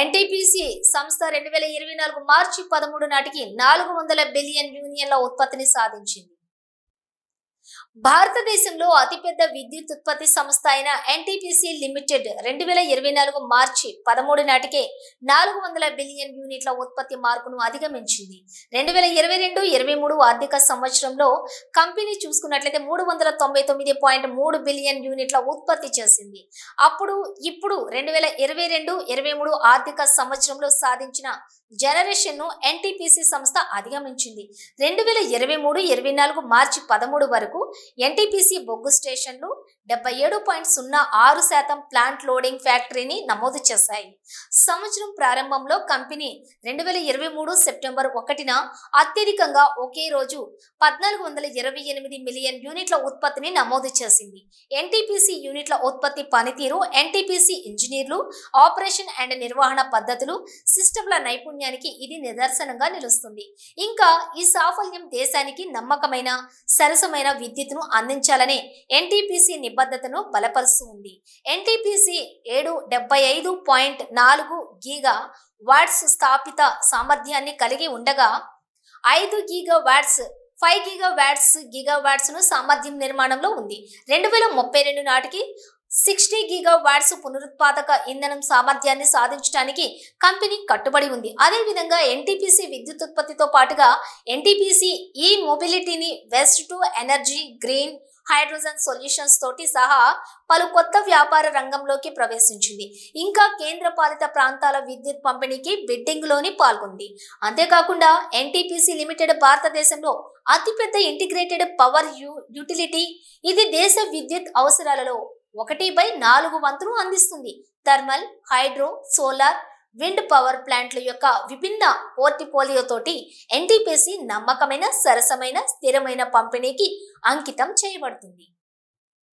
NTPC సంస్థ రెండు వేల ఇరవై నాలుగు మార్చి పదమూడు నాటికి నాలుగు వందల బిలియన్ యూనియన్ల ఉత్పత్తిని సాధించింది. భారతదేశంలో అతిపెద్ద విద్యుత్ ఉత్పత్తి సంస్థ అయిన ఎన్టీపీసీ లిమిటెడ్ రెండు వేల ఇరవై నాలుగు మార్చి పదమూడు నాటికే నాలుగు వందల బిలియన్ యూనిట్ల ఉత్పత్తి మార్కును అధిగమించింది. రెండు వేల ఇరవై రెండు ఇరవై మూడు ఆర్థిక సంవత్సరంలో కంపెనీ చూసుకున్నట్లయితే మూడు వందల తొంభై తొమ్మిది పాయింట్ మూడు బిలియన్ యూనిట్ల ఉత్పత్తి చేసింది. అప్పుడు ఇప్పుడు రెండు వేల ఇరవై రెండు ఇరవై మూడు ఆర్థిక సంవత్సరంలో సాధించిన జనరేషన్ను ఎన్టీపీసీ సంస్థ అధిగమించింది. రెండు వేల ఇరవై మూడు ఇరవై నాలుగు మార్చి పదమూడు వరకు ఎన్టీపీసీ బొగ్గు స్టేషన్లు డెబ్బై ఏడు పాయింట్ సున్నా ఆరు శాతం ప్లాంట్ లోడింగ్ ఫ్యాక్టరీని నమోదు చేశాయి. సంవత్సరం ప్రారంభంలో కంపెనీ రెండు వేల ఇరవై మూడు సెప్టెంబర్ ఒకటిన అత్యధికంగా ఒకే రోజు పద్నాలుగు వందల ఇరవై ఎనిమిది మిలియన్ యూనిట్ల ఉత్పత్తిని నమోదు చేసింది. ఎన్టీపీసీ యూనిట్ల ఉత్పత్తి పనితీరు ఎన్టీపీసీ ఇంజనీర్లు ఆపరేషన్ అండ్ నిర్వహణ పద్ధతులు సిస్టమ్ల నైపుణ్యానికి ఇది నిదర్శనంగా నిలుస్తుంది. ఇంకా ఈ సాఫల్యం దేశానికి నమ్మకమైన సరసమైన విద్యుత్తును అందించాలనే ఎన్టీపీసీ నిబద్ధతను బలపరుస్తూ ఉంది ఎన్టీపీసీ ఏడు డెబ్బై ఐదు పాయింట్ నాలుగు గీగా వాట్స్ స్థాపిత సామర్థ్యాన్ని కలిగి ఉండగా ఐదు giga watts five giga watts గీగా వ్యాట్స్ను సామర్థ్యం నిర్మాణంలో ఉంది. రెండు వేల ముప్పై రెండు నాటికి సిక్స్టీ గీగా వాట్స్ పునరుత్పాదక ఇంధనం సామర్థ్యాన్ని సాధించడానికి కంపెనీ కట్టుబడి ఉంది. అదేవిధంగా ఎన్టీపీసీ విద్యుత్ ఉత్పత్తితో పాటుగా ఎన్టీపీసీ ఈ మొబిలిటీని waste to energy green hydrogen solutions తోటి సహా పలు కొత్త వ్యాపార రంగంలోకి ప్రవేశించింది. ఇంకా కేంద్ర పాలిత ప్రాంతాల విద్యుత్ పంపిణీకి బిడ్డింగ్లోని పాల్గొంది. అంతేకాకుండా ఎన్టీపీసీ లిమిటెడ్ భారతదేశంలో అతిపెద్ద ఇంటిగ్రేటెడ్ పవర్ యూ యూటిలిటీ ఇది దేశ విద్యుత్ అవసరాలలో ఒకటి బై నాలుగు వంతులు అందిస్తుంది. Thermal hydro solar wind power ప్లాంట్ల యొక్క విభిన్న పోర్టిఫోలియోతోటి ఎన్టీపీసీ నమ్మకమైన సరసమైన స్థిరమైన పంపిణీకి అంకితం చేయబడుతుంది.